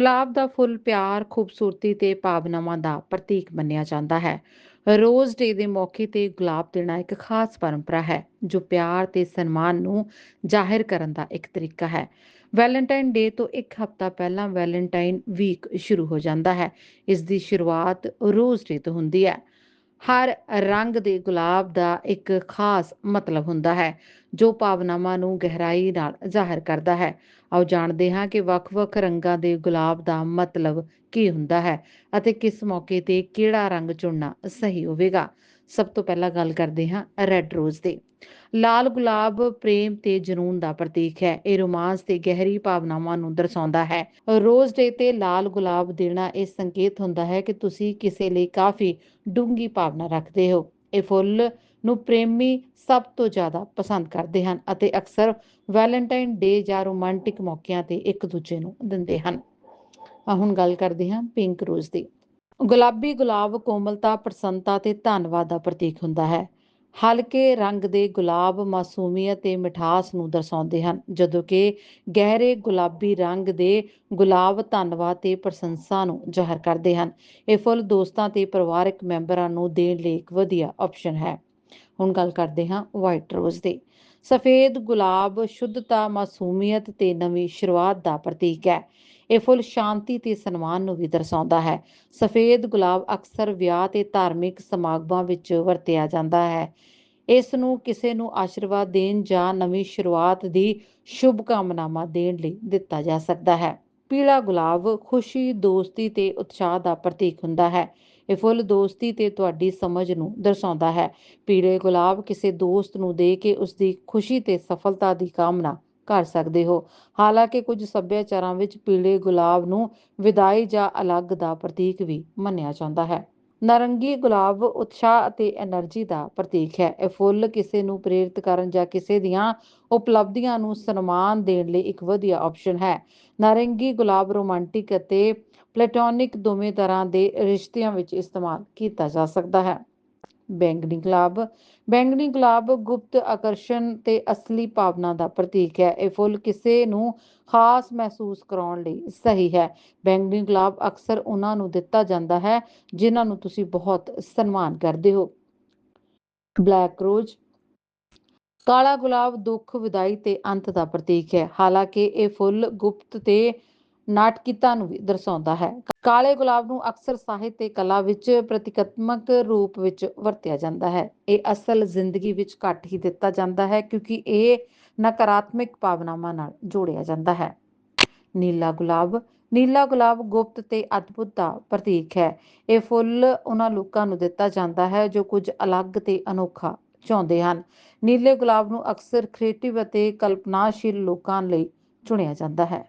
ਗੁਲਾਬ ਦਾ ਫੁੱਲ ਪਿਆਰ, ਖੂਬਸੂਰਤੀ ਤੇ ਭਾਵਨਾਵਾਂ ਦਾ ਪ੍ਰਤੀਕ ਮੰਨਿਆ ਜਾਂਦਾ ਹੈ। ਰੋਜ਼ ਡੇ ਦੇ ਮੌਕੇ ਤੇ ਗੁਲਾਬ ਦੇਣਾ ਇੱਕ ਖਾਸ ਪਰੰਪਰਾ ਹੈ ਜੋ ਪਿਆਰ ਤੇ ਸਨਮਾਨ ਨੂੰ ਜ਼ਾਹਿਰ ਕਰਨ ਦਾ ਇੱਕ ਤਰੀਕਾ ਹੈ। ਵੈਲੈਂਟਾਈਨ ਡੇ ਤੋਂ ਇੱਕ ਹਫ਼ਤਾ ਪਹਿਲਾਂ ਵੈਲੈਂਟਾਈਨ ਵੀਕ ਸ਼ੁਰੂ ਹੋ ਜਾਂਦਾ ਹੈ। ਇਸ ਦੀ ਸ਼ੁਰੂਆਤ ਰੋਜ਼ ਡੇ ਤੋਂ ਹੁੰਦੀ ਹੈ। ਹਰ ਰੰਗ ਦੇ ਗੁਲਾਬ ਦਾ ਇੱਕ ਖਾਸ ਮਤਲਬ ਹੁੰਦਾ ਹੈ, ਜੋ ਭਾਵਨਾਵਾਂ ਨੂੰ ਗਹਿਰਾਈ ਨਾਲ ਜ਼ਾਹਿਰ ਕਰਦਾ ਹੈ। ਆਓ ਜਾਣਦੇ ਹਾਂ ਕਿ ਵੱਖ-ਵੱਖ ਰੰਗਾਂ ਦੇ ਗੁਲਾਬ ਦਾ ਮਤਲਬ ਕੀ ਹੁੰਦਾ ਹੈ ਅਤੇ ਕਿਸ ਮੌਕੇ ਤੇ ਕਿਹੜਾ ਰੰਗ ਚੁਣਨਾ ਸਹੀ ਹੋਵੇਗਾ। ਸਭ ਤੋਂ ਪਹਿਲਾਂ ਗੱਲ ਕਰਦੇ ਹਾਂ ਰੈੱਡ ਰੋਜ਼ ਦੀ। ਲਾਲ ਗੁਲਾਬ ਪ੍ਰੇਮ ਤੇ ਜਨੂੰਨ ਦਾ ਪ੍ਰਤੀਕ ਹੈ। ਇਹ ਰੋਮਾਂਸ ਤੇ ਗਹਿਰੀ ਭਾਵਨਾਵਾਂ ਨੂੰ ਦਰਸਾਉਂਦਾ ਹੈ। ਰੋਜ਼ ਡੇ ਤੇ ਲਾਲ ਗੁਲਾਬ ਦੇਣਾ ਇਹ ਸੰਕੇਤ ਹੁੰਦਾ ਹੈ ਕਿ ਤੁਸੀਂ ਕਿਸੇ ਲਈ ਕਾਫ਼ੀ ਡੂੰਘੀ ਭਾਵਨਾ ਰੱਖਦੇ ਹੋ। ਇਹ ਫੁੱਲ ਨੂੰ ਪ੍ਰੇਮੀ ਸਭ ਤੋਂ ਜ਼ਿਆਦਾ ਪਸੰਦ ਕਰਦੇ ਹਨ ਅਤੇ ਅਕਸਰ ਵੈਲੈਂਟਾਈਨ ਡੇ ਜਾਂ ਰੋਮਾਂਟਿਕ ਮੌਕਿਆਂ ਤੇ ਇੱਕ ਦੂਜੇ ਨੂੰ ਦਿੰਦੇ ਹਨ। ਹੁਣ ਗੱਲ ਕਰਦੇ ਹਾਂ ਪਿੰਕ ਰੋਜ਼ ਦੀ। ਗੁਲਾਬੀ ਗੁਲਾਬ ਕੋਮਲਤਾ, ਪ੍ਰਸੰਨਤਾ ਤੇ ਧੰਨਵਾਦ ਦਾ ਪ੍ਰਤੀਕ ਹੁੰਦਾ ਹੈ। ਹਲਕੇ ਰੰਗ ਦੇ ਗੁਲਾਬ ਮਾਸੂਮੀਅਤ ਤੇ ਮਿਠਾਸ ਨੂੰ ਦਰਸਾਉਂਦੇ ਹਨ ਜਦੋਂ ਕਿ ਗਹਿਰੇ ਗੁਲਾਬੀ ਰੰਗ ਦੇ ਗੁਲਾਬ ਧੰਨਵਾਦ ਤੇ ਪ੍ਰਸ਼ੰਸਾ ਨੂੰ ਜ਼ਾਹਰ ਕਰਦੇ ਹਨ। ਇਹ ਫੁੱਲ ਦੋਸਤਾਂ ਤੇ ਪਰਿਵਾਰਕ ਮੈਂਬਰਾਂ ਨੂੰ ਦੇਣ ਲਈ ਇੱਕ ਵਧੀਆ ਆਪਸ਼ਨ ਹੈ। ਹੁਣ ਗੱਲ ਕਰਦੇ ਹਾਂ ਵਾਈਟ ਰੋਜ਼ ਦੀ। ਸਫੇਦ ਗੁਲਾਬ ਸ਼ੁੱਧਤਾ, ਮਾਸੂਮੀਅਤ ਤੇ ਨਵੀਂ ਸ਼ੁਰੂਆਤ ਦਾ ਪ੍ਰਤੀਕ ਹੈ। ਇਹ ਫੁੱਲ ਸ਼ਾਂਤੀ ਤੇ ਸਨਮਾਨ ਨੂੰ ਵੀ ਦਰਸਾਉਂਦਾ ਹੈ। ਸਫੇਦ ਗੁਲਾਬ ਅਕਸਰ ਵਿਆਹ ਤੇ ਧਾਰਮਿਕ ਸਮਾਗਮਾਂ ਵਿੱਚ ਵਰਤਿਆ ਜਾਂਦਾ ਹੈ। ਇਸ ਨੂੰ ਕਿਸੇ ਨੂੰ ਆਸ਼ੀਰਵਾਦ ਦੇਣ ਜਾਂ ਨਵੀਂ ਸ਼ੁਰੂਆਤ ਦੀ ਸ਼ੁਭ ਕਾਮਨਾਵਾਂ ਦੇਣ ਲਈ ਦਿੱਤਾ ਜਾ ਸਕਦਾ ਹੈ। ਪੀਲਾ ਗੁਲਾਬ ਖੁਸ਼ੀ, ਦੋਸਤੀ ਤੇ ਉਤਸ਼ਾਹ ਦਾ ਪ੍ਰਤੀਕ ਹੁੰਦਾ ਹੈ। ਇਹ ਫੁੱਲ ਦੋਸਤੀ ਤੇ ਤੁਹਾਡੀ ਸਮਝ ਨੂੰ ਦਰਸਾਉਂਦਾ ਹੈ। ਪੀਲੇ ਗੁਲਾਬ ਕਿਸੇ ਦੋਸਤ ਨੂੰ ਦੇ ਕੇ ਉਸ ਦੀ ਖੁਸ਼ੀ ਤੇ ਸਫਲਤਾ ਦੀ ਕਾਮਨਾ ਕਰ ਸਕਦੇ ਹੋ। ਹਾਲਾਂਕਿ ਕੁਝ ਸੱਭਿਆਚਾਰਾਂ ਵਿੱਚ ਪੀਲੇ ਗੁਲਾਬ ਨੂੰ ਵਿਦਾਈ ਜਾਂ ਅਲੱਗ ਦਾ ਪ੍ਰਤੀਕ ਵੀ ਮੰਨਿਆ ਜਾਂਦਾ ਹੈ। ਨਾਰੰਗੀ ਗੁਲਾਬ ਉਤਸ਼ਾਹ ਅਤੇ ਐਨਰਜੀ ਦਾ ਪ੍ਰਤੀਕ ਹੈ। ਇਹ ਫੁੱਲ ਕਿਸੇ ਨੂੰ ਪ੍ਰੇਰਿਤ ਕਰਨ ਜਾਂ ਕਿਸੇ ਦੀਆਂ ਉਪਲਬਧੀਆਂ ਨੂੰ ਸਨਮਾਨ ਦੇਣ ਲਈ ਇੱਕ ਵਧੀਆ ਆਪਸ਼ਨ ਹੈ। ਨਾਰੰਗੀ ਗੁਲਾਬ ਰੋਮਾਂਟਿਕ ਅਤੇ ਪਲੇਟੋਨਿਕ ਦੋਵੇਂ ਤਰ੍ਹਾਂ ਦੇ ਰਿਸ਼ਤਿਆਂ ਵਿੱਚ ਇਸਤੇਮਾਲ ਕੀਤਾ ਜਾ ਸਕਦਾ ਹੈ। ਬੈਂਗਣੀ ਗੁਲਾਬ ਬੈਂਗਣੀ ਗੁਲਾਬ ਗੁਪਤ ਆਕਰਸ਼ਣ ਤੇ ਅਸਲੀ ਭਾਵਨਾ ਦਾ ਪ੍ਰਤੀਕ ਹੈ। ਇਹ ਫੁੱਲ ਕਿਸੇ ਨੂੰ ਖਾਸ ਮਹਿਸੂਸ ਕਰਾਉਣ ਲਈ ਸਹੀ ਹੈ। ਬੈਂਗਣੀ ਗੁਲਾਬ ਅਕਸਰ ਉਹਨਾਂ ਨੂੰ ਦਿੱਤਾ ਜਾਂਦਾ ਹੈ ਜਿਨ੍ਹਾਂ ਨੂੰ ਤੁਸੀਂ ਬਹੁਤ ਸਨਮਾਨ ਕਰਦੇ ਹੋ। ਬਲੈਕ ਰੋਜ਼ ਕਾਲਾ ਗੁਲਾਬ ਦੁੱਖ, ਵਿਦਾਈ ਤੇ ਅੰਤ ਦਾ ਪ੍ਰਤੀਕ ਹੈ। ਹਾਲਾਂਕਿ ਇਹ ਫੁੱਲ ਗੁਪਤ ਤੇ ਨਾਟਕੀਅਤਾ ਨੂੰ ਵੀ ਦਰਸਾਉਂਦਾ ਹੈ। ਕਾਲੇ ਗੁਲਾਬ ਨੂੰ ਅਕਸਰ ਸਾਹਿਤ ਤੇ ਕਲਾ ਵਿੱਚ ਪ੍ਰਤੀਕਾਤਮਕ ਰੂਪ ਵਿੱਚ ਵਰਤਿਆ ਜਾਂਦਾ ਹੈ। ਇਹ ਅਸਲ ਜ਼ਿੰਦਗੀ ਵਿੱਚ ਘੱਟ ਹੀ ਦਿੱਤਾ ਜਾਂਦਾ ਹੈ ਕਿਉਂਕਿ ਇਹ ਨਕਾਰਾਤਮਕ ਭਾਵਨਾਵਾਂ ਨਾਲ ਜੋੜਿਆ ਜਾਂਦਾ ਹੈ। ਨੀਲਾ ਗੁਲਾਬ ਨੀਲਾ ਗੁਲਾਬ ਗੁਪਤ ਤੇ ਅਦਭੁਤ ਦਾ ਪ੍ਰਤੀਕ ਹੈ। ਇਹ ਫੁੱਲ ਉਹਨਾਂ ਲੋਕਾਂ ਨੂੰ ਦਿੱਤਾ ਜਾਂਦਾ ਹੈ ਜੋ ਕੁਝ ਅਲੱਗ ਤੇ ਅਨੋਖਾ ਚਾਹੁੰਦੇ ਹਨ। ਨੀਲੇ ਗੁਲਾਬ ਨੂੰ ਅਕਸਰ ਕ੍ਰੀਏਟਿਵ ਅਤੇ ਕਲਪਨਾਸ਼ੀਲ ਲੋਕਾਂ ਲਈ ਚੁਣਿਆ ਜਾਂਦਾ ਹੈ।